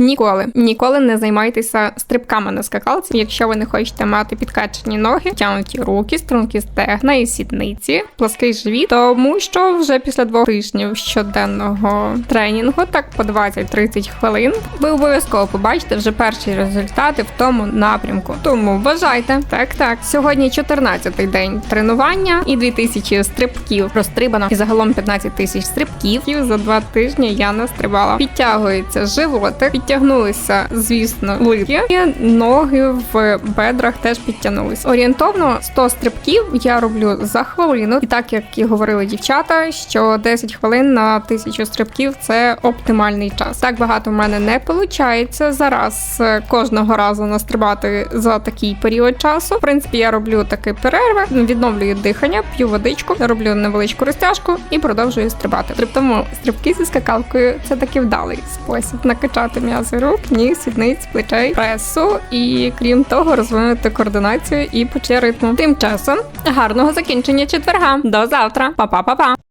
Ніколи, ніколи не займайтеся стрибками на скакалці, якщо ви не хочете мати підкачені ноги, тягнуті руки, струнки стегна і сідниці, плоский живіт, тому що вже після двох тижнів щоденного тренінгу, так по 20-30 хвилин, ви обов'язково побачите вже перші результати в тому напрямку. Тому бажайте. Так, так. Сьогодні 14-й день тренування і 2000 стрибків розстрибано, і загалом 15 тисяч стрибків. І за два тижні я настрибала. Підтягується животик, підтягнулися, звісно, литки, і ноги в бедрах теж підтягнулись. Орієнтовно 100 стрибків я роблю за хвилину, і так як і говорили дівчата, що 10 хвилин на 1000 стрибків це оптимальний час. Так багато в мене не виходить зараз е, кожного разу настрибати за такий період часу. В принципі, я роблю такі перерви, відновлюю дихання, п'ю водичку, роблю невеличку розтяжку і продовжую стрибати. При Тому стрибки зі скакалкою це такий вдалий спосіб накачати м'язи рук, ніг, сідниць, плечей, пресу і крім того, розвинути координацію і ритму. Тим часом гарного закінчення четверга. До завтра, Па-па-па-па!